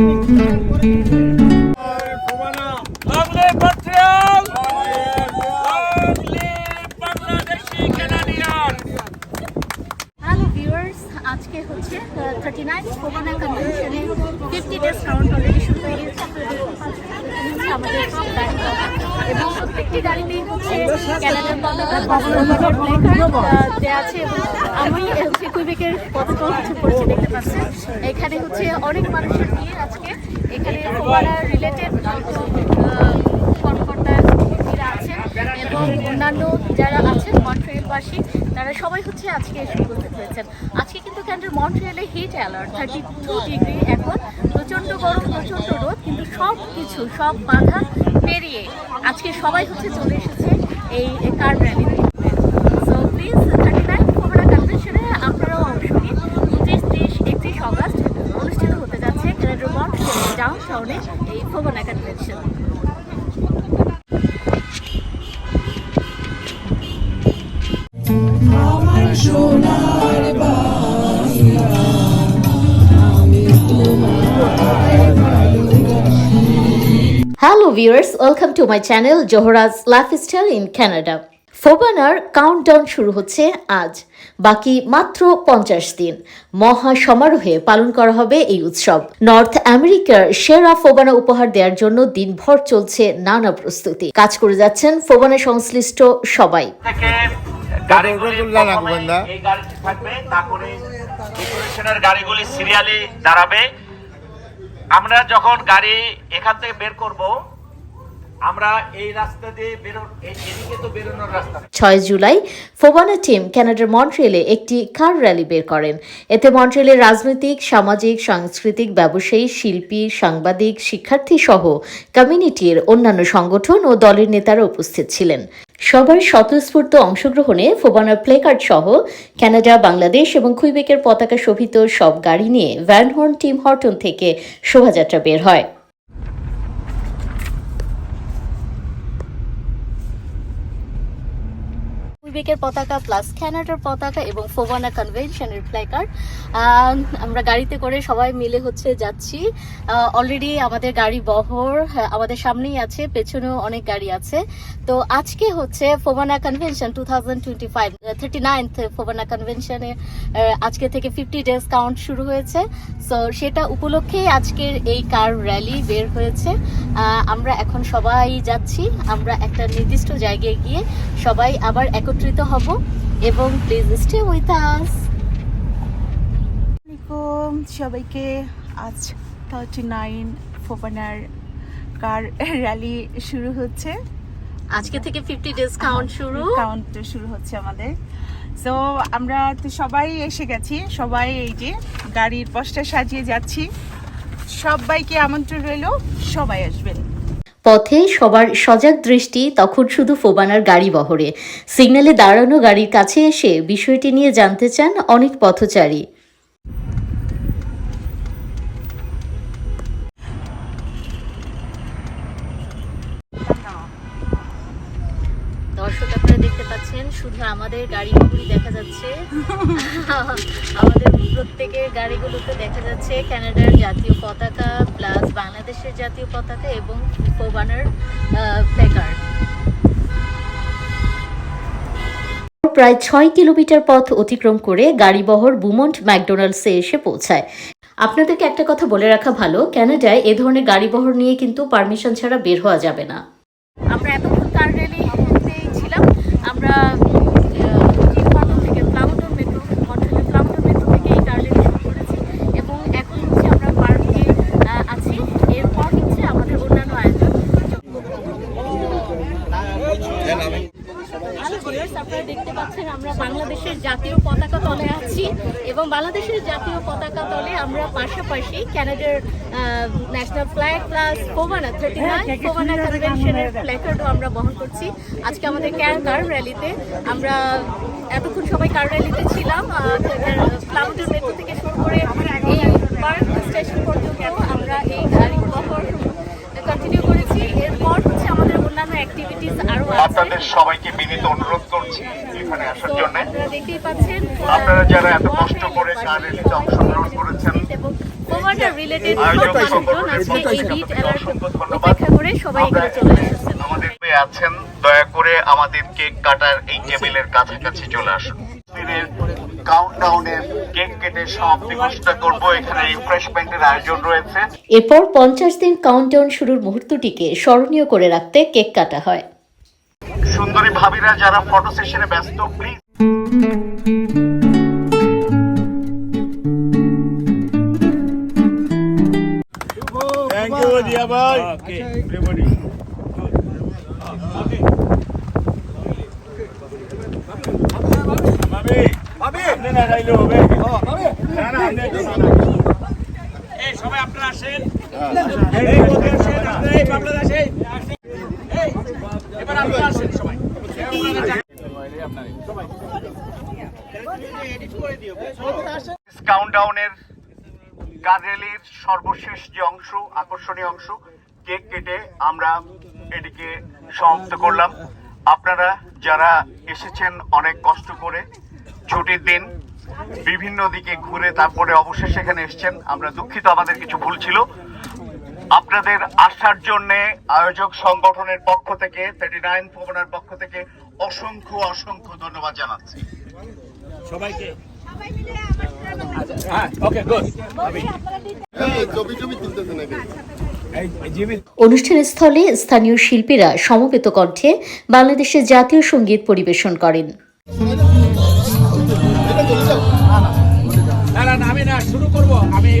Thank you. কুইবেকের পতাকা হচ্ছে দেখতে পাচ্ছেন। এখানে হচ্ছে অনেক মানুষের ভিড় আজকে। এখানে কোভানা রিলেটেড অন্যান্য যারা আছেন মন্ট্রিয়ালবাসী, তারা সবাই হচ্ছে আজকে এসে উপস্থিত হয়েছেন। আজকে কিন্তু ক্যান্ডেল মন্ট্রিয়ালে heat alert thirty two degree এখন। প্রচণ্ড গরম, প্রচণ্ড রোদ, কিন্তু সব কিছু সব বাধা পেরিয়ে আজকে সবাই হচ্ছে চলে এসেছে এই কার র্যালিতে hello viewers welcome to my channel Zohra's lifestyle in Canada ফোবানার countdown শুরু হচ্ছে আজ। বাকি মাত্র পঞ্চাশ দিন। মহা সমারোহে পালন করা হবে এই উৎসব। নর্থ আমেরিকার সেরা ফোবানা উপহার দেওয়ার জন্য দিনভর চলছে নানা প্রস্তুতি। কাজ করে যাচ্ছেন ফোবানা সংশ্লিষ্ট সবাই। গাড়িগুলি সিরিয়ালি দাঁড়াবে। আমরা যখন গাড়ি এখান থেকে বের করব, আমরা এই রাস্তা দিয়ে বেরো এদিকে তো বেরোনোর রাস্তা ছয় জুলাই, ফোবানা টিম কানাডার মন্ট্রিয়েলে একটি কার র্যালি বের করেন। এতে মন্ট্রিয়েলের রাজনৈতিক, সামাজিক, সাংস্কৃতিক, ব্যবসায়ী, শিল্পী, সাংবাদিক শিক্ষার্থী সহ কমিউনিটির অন্যান্য সংগঠন ও দলের নেতারা উপস্থিত ছিলেন। সবার স্বতঃস্ফূর্ত অংশগ্রহণে ফোবানার প্লেকার্ড সহ কানাডা, বাংলাদেশ এবং খুইবেকের পতাকা শোভিত সব গাড়ি নিয়ে ভ্যানহর্ন, টিম হর্টন থেকে শোভাযাত্রা বের হয়। কুইবেকের পতাকা প্লাস কানাডার পতাকা এবং ফোবানা কনভেনশনের প্ল্যাকার্ড আমরা গাড়িতে করে সবাই মিলে হচ্ছে যাচ্ছি। অলরেডি আমাদের গাড়ি বহর হ্যাঁ, আমাদের সামনেই আছে পেছনেও অনেক গাড়ি আছে। তো আজকে হচ্ছে FOBANA convention two thousand twenty five thirty ninth FOBANA কনভেনশনে আজকে থেকে ফিফটি ডেজ কাউন্ট শুরু হয়েছে। সো সেটা উপলক্ষেই আজকের এই কার র্যালি বের হয়েছে। আমরা এখন সবাই যাচ্ছি। আমরা একটা নির্দিষ্ট জায়গায় গিয়ে সবাই আবার একত্রিত হব এবং প্লিজ স্টে উইথ আস সবাইকে আজ থার্টি নাইন ফোপানার কার র্যালি শুরু হচ্ছে। আজকে থেকে ফিফটি ডেজ কাউন্ট শুরু। কাউন্ট শুরু হচ্ছে আমাদের। তো আমরা তো সবাই এসে গেছি সবাই এই যে গাড়ির পোস্টার সাজিয়ে যাচ্ছি। সবাইকে আমন্ত্রণ রইল সবাই আসবেন। পথে সবার সজাগ দৃষ্টি তখন শুধু ফোবানার গাড়ি বহরে। সিগন্যালে দাঁড়ানো গাড়ির কাছে এসে বিষয়টি নিয়ে জানতে চান অনেক পথচারী। শুধু আমাদের গাড়িগুলি দেখা যাচ্ছে। আমাদের প্রত্যেকের গাড়িগুলোতে দেখা যাচ্ছে কানাডার জাতীয় পতাকা প্লাস বাংলাদেশের জাতীয় পতাকা এবং ফোবানার প্ল্যাকার্ড প্রায় ছয় কিলোমিটার পথ অতিক্রম করে গাড়িবহর বুমন্ট ম্যাকডোনাল্ডসে এসে পৌঁছায়। আপনাদেরকে একটা কথা বলে রাখা ভালো ক্যানাডায় এ ধরনের গাড়িবহর নিয়ে কিন্তু পারমিশন ছাড়া বের হওয়া যাবে না। আমরা এতক্ষণ কার র্যালিতেই ছিলাম। আমরা থেকে ফ্লাউন্ডন মেট্রো মন্ট্রিলের ফ্লাউন্ডন মেট্রো থেকে এই কার র্যালি শুরু করেছি এবং এখন হচ্ছে আমরা পার্কে আছি এরপর হচ্ছে আমাদের অন্যান্য আয়োজন হ্যালো ভিউয়ার্স দেখতে পাচ্ছেন আমরা বাংলাদেশের জাতীয় পতাকা তলে আছি এবং বাংলাদেশের জাতীয় পতাকা তলে আমরা পাশাপাশি কানাডার national flag plus FOBANA thirty nine FOBANA কনভেনশনের আমরা বহন করছি। আজকে আমাদের কার র্যালিতে আমরা এতক্ষণ সবাই কার র্যালিতে ছিলাম থেকে শুরু করে এই পার্ক স্টেশন পর্যন্ত আমরা এই গাড়ি বহর কন্টিনিউ করেছি এরপর হচ্ছে আমাদের অন্যান্য অ্যাক্টিভিটিস আরও আছে আপনাদের সবাইকে বিনীত অনুরোধ করছি এখানে আসার জন্য। আপনারা যারা এত কষ্ট করে কার র্যালিতে অংশগ্রহণ করেছেন আমাদের আছেন দয়া করে আমাদের কেক কাটার এই টেবিলের কাছাকাছি চলে আসুন। কাউন্টডাউনের কেক কেটে সমাপ্তি ঘোষণা করব এখানে রিফ্রেশমেন্টের আয়োজন রয়েছে। এরপর পঞ্চাশ দিন কাউন্টডাউন শুরুর মুহূর্তটিকে স্মরণীয় করে রাখতে কেক কাটা হয়। সুন্দরী ভাবিরা যারা ফটো সেশনে ব্যস্ত please Thank you, Dia Bhai. Okay, everybody. Mami, Mami, আপনি না খাইলে হবে। না, না, আপনি। এই, সবাই আপনারা আসেন। এই, আসেন, আপনারা এই, বাবলাদ আসেন। এই, এবার আপনারা আসেন সবাই। কাউন্টডাউনের কার র্যালির সর্বশেষ যে অংশ আকর্ষণীয় অংশ কেক কেটে আমরা এটিকে সমাপ্ত করলাম। আপনারা যারা এসেছেন অনেক কষ্ট করে ছুটির দিন বিভিন্ন দিকে ঘুরে তারপরে অবশেষে এখানে এসেছেন আমরা দুঃখিত আমাদের কিছু ভুল ছিল। আপনাদের আসার জন্য আয়োজক সংগঠনের পক্ষ থেকে থার্টি নাইন ভবনের পক্ষ থেকে অসংখ্য অসংখ্য ধন্যবাদ জানাচ্ছি। সবাইকে। অনুষ্ঠান স্থলে স্থানীয় শিল্পীরা সমবেত কণ্ঠে বাংলাদেশের জাতীয় সংগীত পরিবেশন করেন। আমি আমি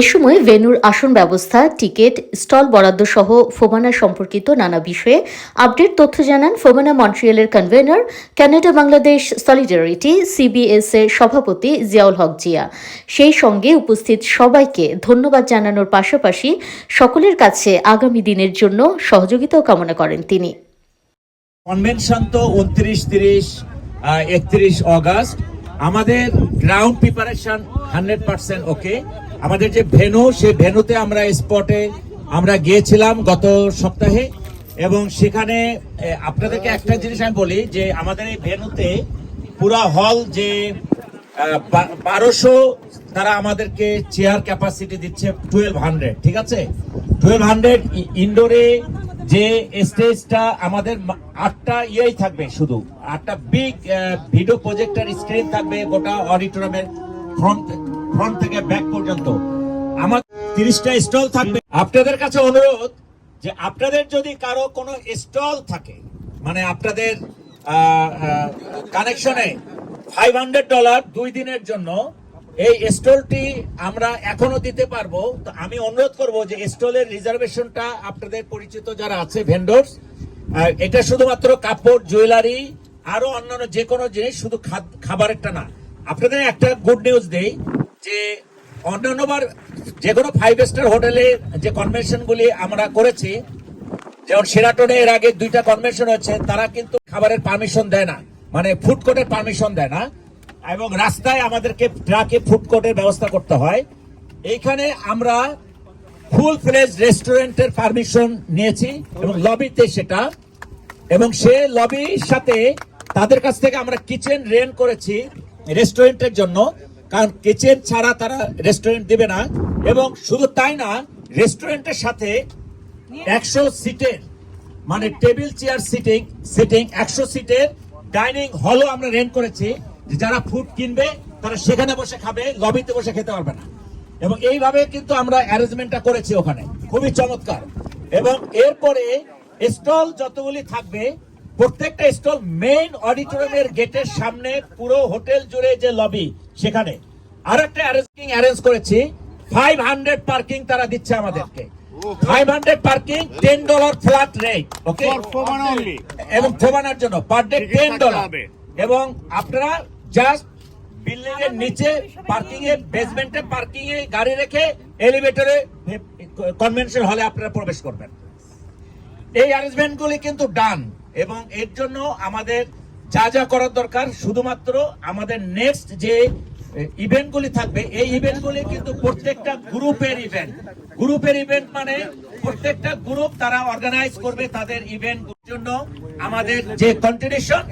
এ সময় ভেন্যুর আসন ব্যবস্থা, টিকিট, স্টল বরাদ্দ সহ ফোবানা সম্পর্কিত নানা বিষয়ে আপডেট তথ্য জানান FOBANA মন্ট্রিয়ালের convenor Canada Bangladesh solidarity CBS এর সভাপতি জিয়াউল হক জিয়া। সেই সঙ্গে উপস্থিত সবাইকে ধন্যবাদ জানানোর পাশাপাশি সকলের কাছে আগামী দিনের জন্য সহযোগিতাও কামনা করেন তিনি। কনভেনশন তো উনত্রিশ তিরিশ একত্রিশ অগাস্ট। আমাদের ground preparation hundred percent okay আমাদের যে ভেনু সেই ভেনুতে আমরা স্পটে আমরা গিয়েছিলাম গত সপ্তাহে এবং সেখানে আপনাদেরকে একটা জিনিস আমি বলি যে আমাদের এই ভেনুতে পুরা হল যে বারোশো তারা আমাদেরকে চেয়ার ক্যাপাসিটি দিচ্ছে টুয়েলভ হান্ড্রেড ঠিক আছে? টুয়েলভ হান্ড্রেড ইনডোরে যে স্টেজটা আমাদের আটটা ইয়েই থাকবে শুধু। আটটা বিগ ভিডিও প্রজেক্টর স্ক্রিন থাকবে গোটা অডিটোরিয়ামের ফ্রন্ট ফ্রন্ট থেকে ব্যাক পর্যন্ত। আমার তিরিশটা স্টল থাকবে। আপনাদের কাছে অনুরোধ যে আপনাদের যদি কারও কোনো স্টল থাকে মানে আপনাদের কানেকশনে ফাইভ হান্ড্রেড ডলার দুই দিনের জন্য, এই স্টলটি আমরা এখনও দিতে পারব। তো আমি অনুরোধ করব যে স্টলের রিজার্ভেশনটা আপনাদের পরিচিত যারা আছে ভেন্ডর্স এটা শুধুমাত্র কাপড় জুয়েলারি আরও অন্যান্য যে কোনো জিনিস, শুধু খাবারেরটা না। আপনাদের একটা গুড নিউজ দেই। যে অন্যান্যবার যে কোনো ফাইভ স্টার হোটেলে যে কনভেনশন গুলি আমরা করেছি, যেমন সেরাটনে এর আগে দুইটা কনভেনশন হচ্ছে তারা কিন্তু খাবারের পারমিশন দেয় না। মানে ফুড কোর্টের পারমিশন দেয় না। এবং রাস্তায় আমাদেরকে ট্রাকে ফুড কোর্টের ব্যবস্থা করতে হয়। এইখানে আমরা ফুল ফ্লেজ রেস্টুরেন্টের পারমিশন নিয়েছি এবং লবিতে সেটা। এবং সে লবির সাথে তাদের কাছ থেকে আমরা কিচেন রেন্ট করেছি রেস্টুরেন্টের জন্য। কারণ কিচেন ছাড়া তারা রেস্টুরেন্ট দেবে না। এবং শুধু তাই না রেস্টুরেন্টের সাথে একশো সিটের মানে টেবিল চেয়ার সিটিং সিটিং একশো সিটের ডাইনিং হলও আমরা রেন্ট করেছি। যারা ফুড কিনবে, তারা সেখানে বসে খাবে লবিতে বসে খেতে পারবে না। এবং এইভাবে কিন্তু আমরা অ্যারেঞ্জমেন্টটা করেছি ওখানে। খুবই চমৎকার। এবং এরপরে স্টল যতগুলি থাকবে প্রত্যেকটা স্টল মেইন অডিটোরিয়ামের গেটের সামনে পুরো হোটেল জুড়ে যে লবি সেখানে। আর একটা অ্যারেঞ্জিং অ্যারেঞ্জ করেছি। ফাইভ হান্ড্রেড পার্কিং তারা দিচ্ছে আমাদেরকে। Five hundred parking ten dollar flat rate okay এবং ফোবানার জন্য পার ডে টেন ডলার এবং আপনারা জাস্ট বিল্ডিং এর নিচে পার্কিং এ বেসমেন্টে পার্কিং এ গাড়ি রেখে এলিভেটরে কনভেনশন হলে আপনারা প্রবেশ করবেন। এই অ্যারেঞ্জমেন্ট গুলি কিন্তু ডান এবং এর জন্য আমাদের যা যা করার দরকার, শুধুমাত্র আমাদের নেক্সট যে ইভেন্টগুলি থাকবে, এই ইভেন্টগুলি কিন্তু প্রত্যেকটা গ্রুপের ইভেন্ট গ্রুপের ইভেন্ট মানে প্রত্যেকটা গ্রুপ তারা অর্গানাইজ করবে তাদের ইভেন্ট জন্য আমাদের যে কন্টিনিউশন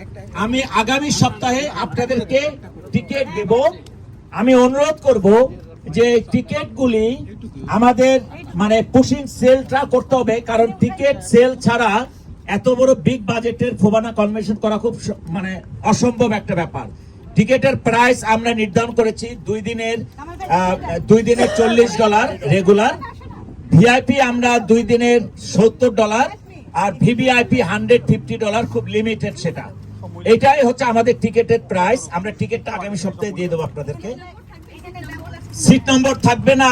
আমি আগামী সপ্তাহে আপনাদেরকে টিকিট দেব। আমি অনুরোধ করব যে টিকিটগুলি আমাদের মানে পুশিং সেলটা করতে হবে, কারণ টিকিট সেল ছাড়া এত বড় বিগ বাজেটের ফোবানা কনভেনশন করা খুব মানে অসম্ভব একটা ব্যাপার। টিকেটের প্রাইস আমরা নির্ধারণ করেছি দুই দিনের দুই দিনের চল্লিশ ডলার রেগুলার ভিআইপি আমরা দুই দিনের সত্তর ডলার আর ভিভিআইপি হান্ড্রেড ফিফটি ডলার খুব লিমিটেড সেটা। এটাই হচ্ছে আমাদের টিকেটের প্রাইস আমরা টিকিটটা আগামী সপ্তাহে দিয়ে দেবো আপনাদেরকে। সিট নম্বর থাকবে না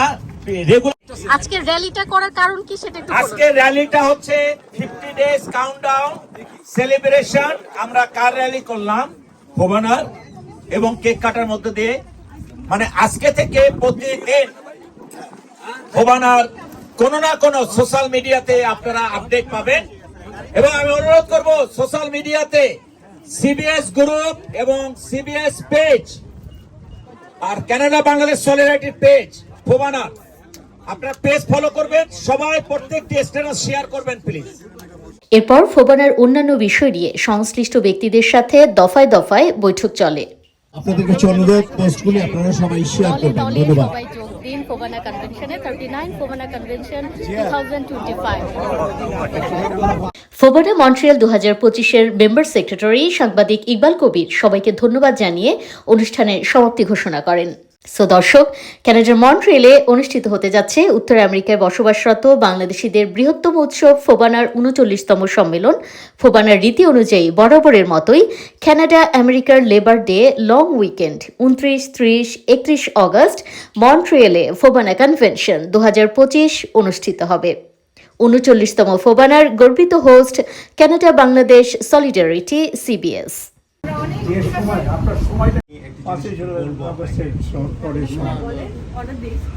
রেগুলার আজকের র্যালিটা করার কারণ কি সেটা একটু আজকে র্যালিটা হচ্ছে ফিফটি ডেজ কাউন্টডাউন সেলিব্রেশন আমরা কার র্যালি করলাম? ভুবনার, এবং কেক কাটার মধ্যে দিয়ে। মানে আজকে থেকে প্রতিদিন ভুবনার কোনো না কোনো সোশ্যাল মিডিয়াতে আপনারা আপডেট পাবেন। এবং আমি অনুরোধ করব সোশ্যাল মিডিয়াতে সিবিএস গ্রুপ এবং সিবিএস পেজ আর কানাডা বাংলাদেশ সলিডারিটির পেজ ভুবনার। আপনারা পেজ ফলো করবেন সবাই প্রত্যেকটি স্ট্যাটাস শেয়ার করবেন প্লিজ এরপর ফোবানার অন্যান্য বিষয় নিয়ে সংশ্লিষ্ট ব্যক্তিদের সাথে দফায় দফায় বৈঠক চলে। আপনাদের কাছে অনুরোধ পোস্টগুলি আপনারা সবাই শেয়ার করবেন। ধন্যবাদ। সবাই যোগ দিন FOBANA কনভেনশনে thirty nine FOBANA convention FOBANA Montreal দু হাজার পঁচিশের মেম্বার সেক্রেটারি সাংবাদিক ইকবাল কবির সবাইকে ধন্যবাদ জানিয়ে অনুষ্ঠানের সমাপ্তি ঘোষণা করেন। সো দর্শক ক্যানাডার মন্ট্রিয়েলে অনুষ্ঠিত হতে যাচ্ছে উত্তর আমেরিকায় বসবাসরত বাংলাদেশিদের বৃহত্তম উৎসব ফোবানার উনচল্লিশতম সম্মেলন। ফোবানার রীতি অনুযায়ী বরাবরের মতোই কানাডা আমেরিকার লেবার ডে লং উইকেন্ড উনত্রিশ, ত্রিশ, একত্রিশ অগস্ট মন্ট্রিয়েলে ফোবানা কনভেনশন দু হাজার পঁচিশ অনুষ্ঠিত হবে। উনচল্লিশতম ফোবানার গর্বিত host Canada Bangladesh solidarity CBS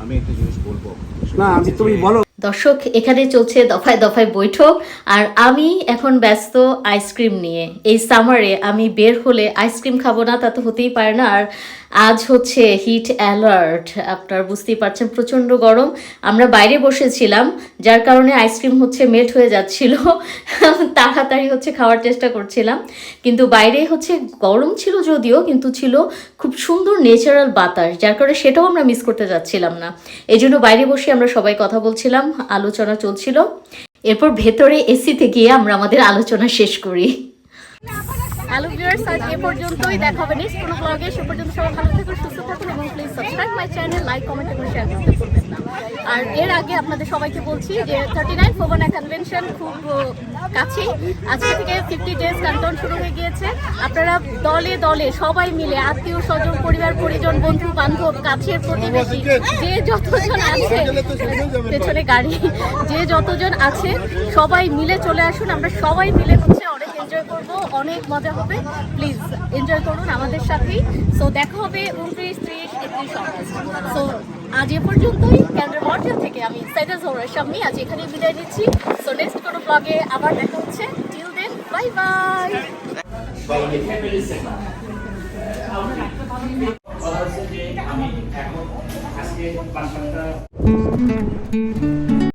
আমি একটা জিনিস বলব। না আমি তুমি বলো। দর্শক, এখানে চলছে দফায় দফায় বৈঠক। আর আমি এখন ব্যস্ত আইসক্রিম নিয়ে। এই সামারে আমি বের হলে আইসক্রিম খাব না, তা তো হতেই পারে না। আর আজ হচ্ছে হিট অ্যালার্ট আপনার বুঝতেই পারছেন, প্রচণ্ড গরম। আমরা বাইরে বসেছিলাম, যার কারণে আইসক্রিম হচ্ছে মেল্ট হয়ে যাচ্ছিল। তাড়াতাড়ি হচ্ছে খাওয়ার চেষ্টা করছিলাম। কিন্তু বাইরে হচ্ছে গরম ছিল যদিও, কিন্তু ছিল খুব সুন্দর ন্যাচারাল বাতাস, যার কারণে সেটাও আমরা মিস করতে যাচ্ছিলাম না। এই জন্য বাইরে বসে আমরা সবাই কথা বলছিলাম। আলোচনা চলছিল। এরপর ভেতরে এসিতে গিয়ে আমরা আমাদের আলোচনা শেষ করি। হ্যালো ভিউয়ার্স আজ এ পর্যন্তই। দেখা হবে নেক্সট কোনো ব্লগে সে পর্যন্ত সবাই ভালো থাকুন সুস্থ থাকুন এবং please subscribe my channel like comment এবং শেয়ার করতে ভুলবেন না। আর এর আগে আপনাদের সবাইকে বলছি যে থার্টি নাইন ফোবানা কনভেনশন খুব কাছেই আজকে থেকে ফিফটি ডেজ কাউন্টন শুরু হয়ে গিয়েছে। আপনারা দলে দলে সবাই মিলে আত্মীয় স্বজন পরিবার পরিজন বন্ধু বান্ধব কাছের প্রতিবেশী যে যতজন আছে পেছনে গাড়ি যে যতজন আছে সবাই মিলে চলে আসুন। আমরা সবাই মিলে হচ্ছে অনেক এনজয় করব অনেক মজা হবে। প্লিজ এনজয় করুন আমাদের সাথেই। সো দেখা হবে উনত্রিশ, ত্রিশ একত্রিশ অগস্ট সো আজ এ পর্যন্তই। ক্যান্ডার মর্টেল থেকে আমি সাইদা জোহরের সামনে আজ এখানে বিদায় নিচ্ছি। সো নেক্সট কোনো ব্লগে আবার দেখা হচ্ছে। টিল দেন বাই বাই আমি এখন আজকে